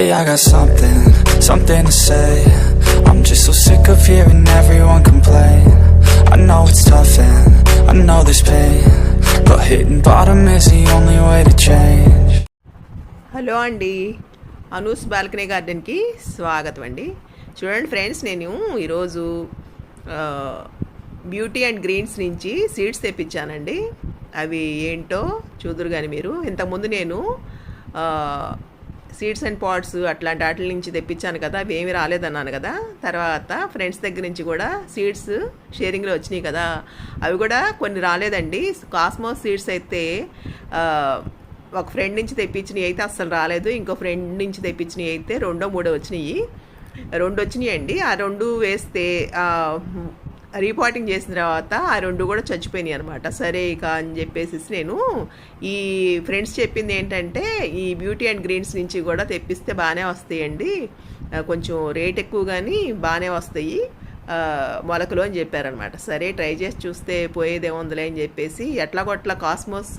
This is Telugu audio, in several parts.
Hey, I got something, something to say. I'm just so sick of hearing everyone complain. I know it's tough and I know there's pain. But hitting bottom is the only way to change. Hello అండి అనూస్ బాల్కనీ గార్డెన్కి స్వాగతం అండి చూడండి ఫ్రెండ్స్ నేను ఈరోజు బ్యూటీ అండ్ గ్రీన్స్ నుంచి సీడ్స్ తెప్పించానండి అవి ఏంటో చూదురు కానీ మీరు ఇంతకుముందు నేను సీడ్స్ అండ్ పాట్స్ అట్లాంటి వాటి నుంచి తెప్పించాను కదా అవి ఏమీ రాలేదన్నాను కదా. తర్వాత ఫ్రెండ్స్ దగ్గర నుంచి కూడా సీడ్స్ షేరింగ్లో వచ్చినాయి కదా. అవి కూడా కొన్ని రాలేదండి. కాస్మోస్ సీడ్స్ అయితే ఒక ఫ్రెండ్ నుంచి తెప్పించినవి అయితే అస్సలు రాలేదు. ఇంకో ఫ్రెండ్ నుంచి తెప్పించినవి అయితే రెండో మూడో వచ్చినాయి. రెండు వచ్చినాయి అండి ఆ రెండు వేస్తే రీపాటింగ్ చేసిన తర్వాత ఆ రెండు కూడా చచ్చిపోయినాయి అనమాట సరే ఇక అని చెప్పేసి నేను ఈ ఫ్రెండ్స్ చెప్పింది ఏంటంటే ఈ బ్యూటీ అండ్ గ్రీన్స్ నుంచి కూడా తెప్పిస్తే బాగానే వస్తాయండి. కొంచెం రేట్ ఎక్కువ కానీ బాగానే వస్తాయి. మొలకలు అని చెప్పారనమాట సరే ట్రై చేసి చూస్తే పోయేదేముందిలే అని చెప్పేసి ఎట్లా కొట్లా కాస్మోస్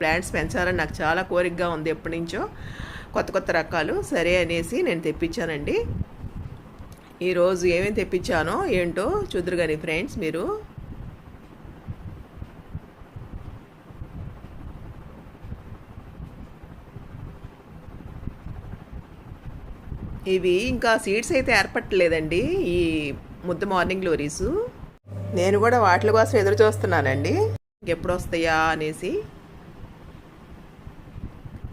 ప్లాంట్స్ పెంచాలని నాకు చాలా కోరికగా ఉంది ఎప్పటి నుంచో. కొత్త కొత్త రకాలు. సరే అనేసి నేను తెప్పించానండి. ఈరోజు ఏమేమి తెప్పించానో ఏంటో చూద్దరు కానీ ఫ్రెండ్స్ మీరు. ఇవి ఇంకా సీడ్స్ అయితే ఏర్పట్టలేదండి ఈ ముద్ద మార్నింగ్ గ్లోరీస్ నేను కూడా వాటి కోసం ఎదురు చూస్తున్నానండి. ఎప్పుడు వస్తాయా అనేసి.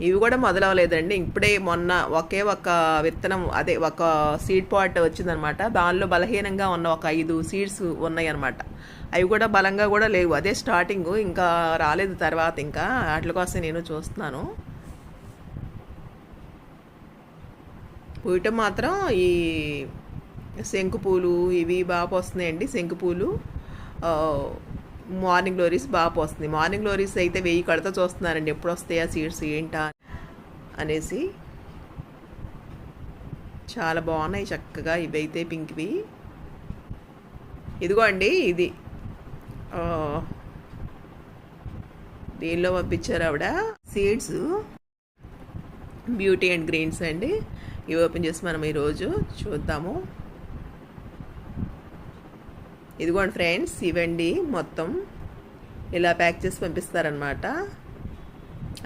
ఇవి కూడా మొదలవలేదండి ఇప్పుడే మొన్న ఒకే ఒక విత్తనం అదే ఒక సీడ్ పాట్ వచ్చిందనమాట. దానిలో బలహీనంగా ఉన్న ఒక ఐదు సీడ్స్ ఉన్నాయన్నమాట. అవి కూడా బలంగా కూడా లేవు. అదే స్టార్టింగ్ ఇంకా రాలేదు తర్వాత ఇంకా. వాటి కోసం నేను చూస్తున్నాను. పూయటం మాత్రం ఈ శంకు పూలు ఇవి బాగా పోస్తున్నాయండి శంకు పూలు. మార్నింగ్ గ్లోరీస్ బాగా పోస్తుంది మార్నింగ్ గ్లోరీస్ అయితే వెయ్యి కడతా చూస్తున్నారండి. ఎప్పుడు వస్తాయా సీడ్స్ ఏంటా అనేసి చాలా బాగున్నాయి చక్కగా ఇవి అయితే పింక్వి. ఇదిగో అండి ఇది. దీనిలో పంపించారు ఆవిడ. సీడ్స్ బ్యూటీ అండ్ గ్రీన్స్ అండి. ఇవి ఓపెన్ చేసి మనం ఈరోజు చూద్దాము. ఇదిగోండి ఫ్రెండ్స్ ఇవండి మొత్తం ఇలా ప్యాక్ చేసి పంపిస్తారనమాట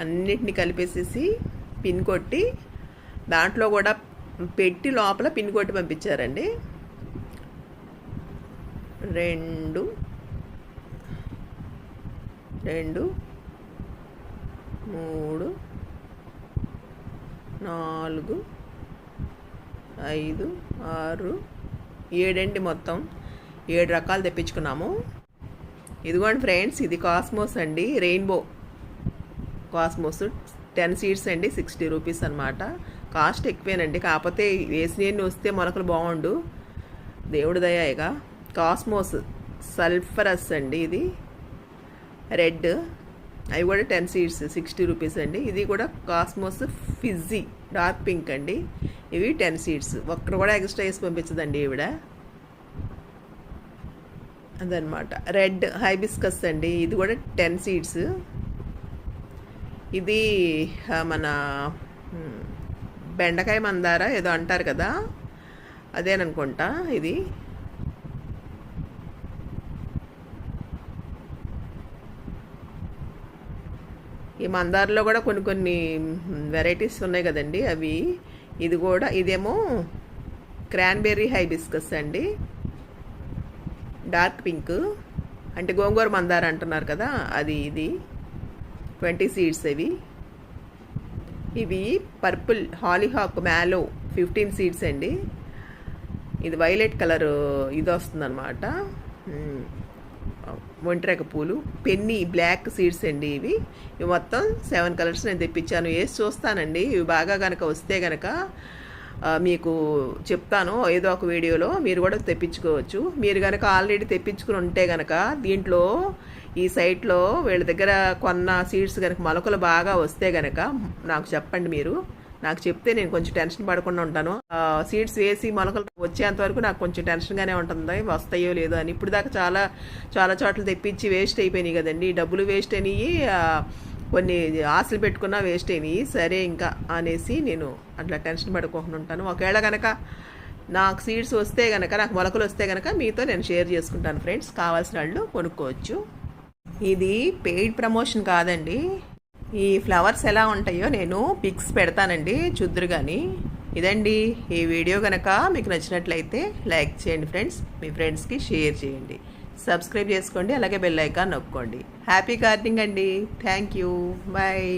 అన్నిటిని కలిపేసేసి పిన్ కొట్టి దాంట్లో కూడా పెట్టి లోపల పిన్ కొట్టి పంపించారండి. రెండు రెండు మూడు నాలుగు ఐదు ఆరు ఏడండి మొత్తం. ఏడు రకాలు తెప్పించుకున్నాము. ఇదిగోండి ఫ్రెండ్స్ ఇది కాస్మోస్ అండి రెయిన్బో కాస్మోస్ టెన్ సీడ్స్ అండి సిక్స్టీ రూపీస్ అనమాట కాస్ట్ ఎక్కువేనండి. కాకపోతే వేసినవి వస్తే మొలకలు బాగుండు. దేవుడి దయాయిగా కాస్మోస్ సల్ఫరస్ అండి ఇది. రెడ్. అవి కూడా టెన్ సీడ్స్ సిక్స్టీ రూపీస్ అండి. ఇది కూడా కాస్మోస్ ఫిజ్జీ డార్క్ పింక్ అండి. ఇవి టెన్ సీడ్స్. ఒక్కరు కూడా ఎక్స్ట్రా వేసి పంపించదండి ఈవిడ. అదనమాట రెడ్ హైబిస్కస్ అండి. ఇది కూడా టెన్ సీడ్స్. ఇది మన బెండకాయ మందార ఏదో అంటారు కదా అదేననుకుంటా ఇది. ఈ మందారలో కూడా కొన్ని కొన్ని వెరైటీస్ ఉన్నాయి కదండి అవి. ఇది కూడా ఇదేమో క్రాన్బెర్రీ హైబిస్కస్ అండి. Dark pink. అంటే గోంగూర మందార అంటున్నారు కదా అది ఇది. ట్వంటీ సీడ్స్ ఇవి. ఇవి purple hollyhock mallow fifteen seeds అండి. ఇది వైలెట్ కలర్ ఇది వస్తుందన్నమాట. మ్, పూలు పెన్ని బ్లాక్ సీడ్స్ అండి ఇవి. ఇవి మొత్తం సెవెన్ కలర్స్ నేను తెప్పించాను. వేసి చూస్తానండి. ఇవి బాగా కనుక వస్తే కనుక మీకు చెప్తాను ఏదో ఒక వీడియోలో మీరు కూడా తెప్పించుకోవచ్చు. మీరు కనుక ఆల్రెడీ తెప్పించుకుని ఉంటే కనుక దీంట్లో ఈ సైట్లో వీళ్ళ దగ్గర కొన్న సీడ్స్ కనుక మొలకలు బాగా వస్తే కనుక నాకు చెప్పండి మీరు. నాకు చెప్తే నేను కొంచెం టెన్షన్ పడకుండా ఉంటాను. సీడ్స్ వేసి మొలకలు వచ్చేంత వరకు నాకు కొంచెం టెన్షన్గానే ఉంటుంది. వస్తాయో లేదో అని. ఇప్పుడు దాకా చాలా చాలా చోట్ల తెప్పించి వేస్ట్ అయిపోయినాయి కదండి. డబ్బులు వేస్ట్ అయినాయి. కొన్ని ఆశలు పెట్టుకున్నా వేస్ట్ అయినాయి. సరే ఇంకా అనేసి నేను అట్లా టెన్షన్ పడుకోకుండా ఉంటాను. ఒకవేళ కనుక నాకు సీడ్స్ వస్తే కనుక నాకు మొలకలు వస్తే కనుక మీతో నేను షేర్ చేసుకుంటాను ఫ్రెండ్స్. కావాల్సిన వాళ్ళు కొనుక్కోవచ్చు. ఇది పెయిడ్ ప్రమోషన్ కాదండి. ఈ ఫ్లవర్స్ ఎలా ఉంటాయో నేను పిక్స్ పెడతానండి చూద్దరు కానీ ఇదండి ఈ వీడియో కనుక మీకు నచ్చినట్లయితే లైక్ చేయండి ఫ్రెండ్స్ మీ ఫ్రెండ్స్కి షేర్ చేయండి. సబ్స్క్రైబ్ చేసుకోండి అలాగే బెల్ ఐకాన్ నొక్కోండి. హ్యాపీ గార్డెనింగ్ అండి. Thank you bye